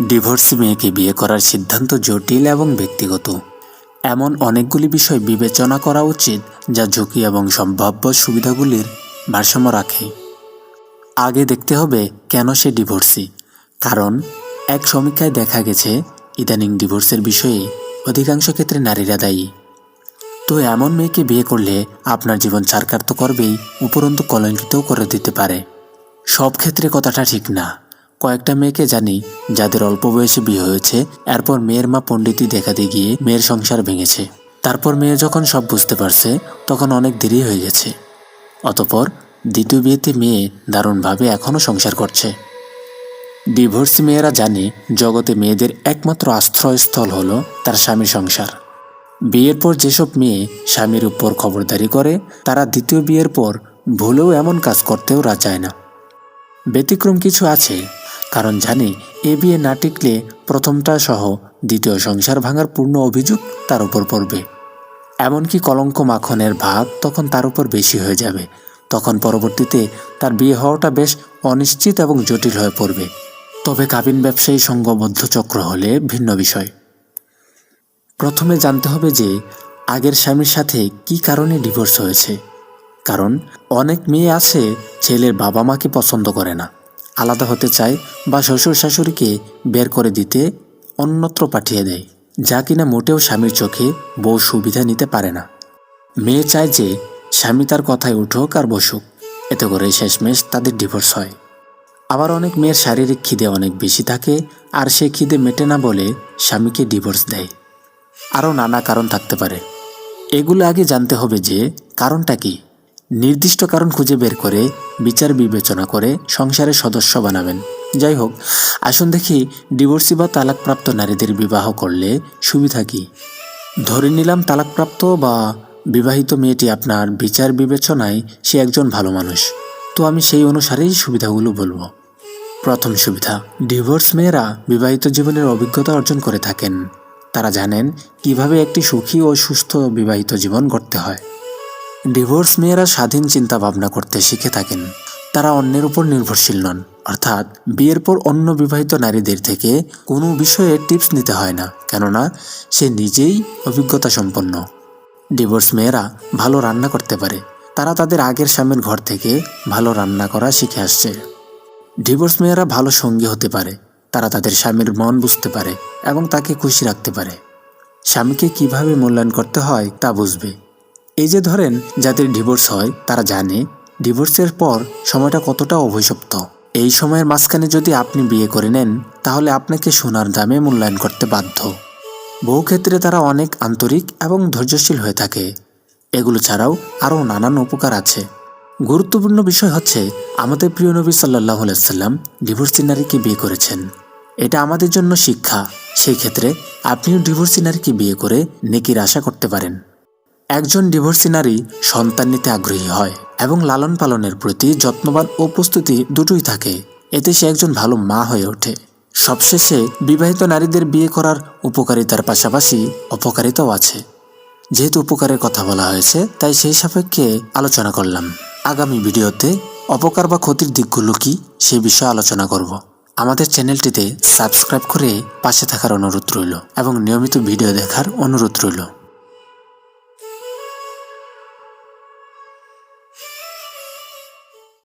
Divorcee মেয়েকে বিয়ে করার সিদ্ধান্ত জটিল এবং ব্যক্তিগত। এমন অনেকগুলি বিষয় বিবেচনা করা উচিত যা ঝুঁকি এবং সম্ভাব্য সুবিধাগুলির ভারসাম্য রাখে। আগে দেখতে হবে কেন সে ডিভোর্সি। কারণ, এক সমীক্ষায় দেখা গেছে, ইদানিং ডিভোর্সের বিষয়ে অধিকাংশ ক্ষেত্রে নারীরা দায়ী। তো এমন মেয়েকে বিয়ে করলে আপনার জীবন ছারকার তো করবেই, উপরন্তু কলঙ্কিতও করে দিতে পারে। সব ক্ষেত্রে কথাটা ঠিক না। কয়েকটা মেয়েকে জানি, যাদের অল্প বয়সে বিয়ে হয়েছে, এরপর মেয়ের মা পণ্ডিতই দেখাতে গিয়ে মেয়ের সংসার ভেঙেছে। তারপর মেয়ে যখন সব বুঝতে পারছে, তখন অনেক দেরি হয়ে গেছে। অতপর দ্বিতীয় বিয়েতে মেয়ে দারুণভাবে এখনও সংসার করছে। ডিভোর্স মেয়েরা জানে, জগতে মেয়েদের একমাত্র আশ্রয়স্থল হলো তার স্বামীর সংসার। বিয়ের পর যেসব মেয়ে স্বামীর উপর খবরদারি করে, তারা দ্বিতীয় বিয়ের পর ভুলেও এমন কাজ করতেও রা চায় না। ব্যতিক্রম কিছু আছে কারণ জানে, এ বিয়ে না টিকলে প্রথমটা সহ দ্বিতীয় সংসার ভাঙার পূর্ণ অভিযোগ তার উপর পড়বে। এমনকি কলঙ্ক মাখনের ভাগ তখন তার উপর বেশি হয়ে যাবে। তখন পরবর্তীতে তার বিয়ে হওয়াটা বেশ অনিশ্চিত এবং জটিল হয়ে পড়বে। তবে কাবিন ব্যবসায়ী সঙ্গবদ্ধ চক্র হলে ভিন্ন বিষয়। প্রথমে জানতে হবে যে, আগের স্বামীর সাথে কি কারণে ডিভোর্স হয়েছে? কারণ অনেক মেয়ে আছে ছেলের বাবা মাকে পছন্দ করে না। আলাদা হতে চায় বা শ্বশুর শাশুড়িকে বের করে দিতে অন্যত্র পাঠিয়ে দেয়, যা কিনা মোটেও স্বামীর চোখে বউ সুবিধা নিতে পারে না। মেয়ে চায় যে স্বামী তার কথায় উঠুক আর বসুক, এতে করে শেষমেশ তাদের ডিভোর্স হয়। আবার অনেক মেয়ের শারীরিক খিদে অনেক বেশি থাকে, আর সে খিদে মেটে না বলে স্বামীকে ডিভোর্স দেয়। আরও নানা কারণ থাকতে পারে। এগুলো আগে জানতে হবে যে কারণটা কি। নির্দিষ্ট কারণ খুঁজে বের করে, বিচার বিবেচনা করে সংসারের সদস্য বানাবেন। যাই হোক, আসুন দেখি ডিভোর্সি বা তালাকপ্রাপ্ত নারীদের বিবাহ করলে সুবিধা কি? ধরে নিলাম তালাকপ্রাপ্ত বা বিবাহিত মেয়েটি আপনার বিচার বিবেচনায় সে একজন ভালো মানুষ। তো আমি সেই অনুসারেই সুবিধাগুলো বলব। প্রথম সুবিধা, ডিভোর্স মেয়েরা বিবাহিত জীবনের অভিজ্ঞতা অর্জন করে থাকেন। তারা জানেন কীভাবে একটি সুখী ও সুস্থ বিবাহিত জীবন গড়তে হয়। ডিভোর্স মেয়েরা স্বাধীন চিন্তা ভাবনা করতে শিখে থাকেন। তারা অন্যের উপর নির্ভরশীল নন। অর্থাৎ বিয়ের পর অন্য বিবাহিত নারীদের থেকে কোনো বিষয়ে টিপস নিতে হয় না। কেননা সে নিজেই অভিজ্ঞতা সম্পন্ন ডিভোর্স মেয়েরা ভালো রান্না করতে পারে। তারা তাদের আগের স্বামীর ঘর থেকে ভালো রান্না করা শিখে আসছে। ডিভোর্স মেয়েরা ভালো সঙ্গী হতে পারে। তারা তাদের স্বামীর মন বুঝতে পারে এবং তাকে খুশি রাখতে পারে। স্বামীকে কীভাবে মূল্যায়ন করতে হয় তা বুঝবে। এই যে ধরেন যাদের ডিভোর্স হয়, তারা জানে ডিভোর্সের পর সময়টা কতটা অভিশপ্ত। এই সময়ের মাঝখানে যদি আপনি বিয়ে করে নেন, তাহলে আপনাকে সোনার দামে মূল্যায়ন করতে বাধ্য। বহু ক্ষেত্রে তারা অনেক আন্তরিক এবং ধৈর্যশীল হয়ে থাকে। এগুলো ছাড়াও আরও নানান উপকার আছে। গুরুত্বপূর্ণ বিষয় হচ্ছে, আমাদের প্রিয় নবী সাল্লাহ সাল্লাম ডিভোর্সি নারীকে বিয়ে করেছেন। এটা আমাদের জন্য শিক্ষা। সেই ক্ষেত্রে আপনিও ডিভোর্সি নারীকে বিয়ে করে নেকির আশা করতে পারেন। একজন ডিভোর্সি নারী সন্তান নিতে আগ্রহী হয় এবং লালন পালনের প্রতি যত্নবান ও প্রস্তুতি দুটোই থাকে। এতে সে একজন ভালো মা হয়ে ওঠে। সবশেষে বিবাহিত নারীদের বিয়ে করার উপকারিতার পাশাপাশি অপকারিতাও আছে। যেহেতু উপকারের কথা বলা হয়েছে, তাই সেই সাপেক্ষে আলোচনা করলাম। আগামী ভিডিওতে অপকার বা ক্ষতির দিকগুলো কি, সে বিষয়ে আলোচনা করব। আমাদের চ্যানেলটিতে সাবস্ক্রাইব করে পাশে থাকার অনুরোধ রইল এবং নিয়মিত ভিডিও দেখার অনুরোধ রইল।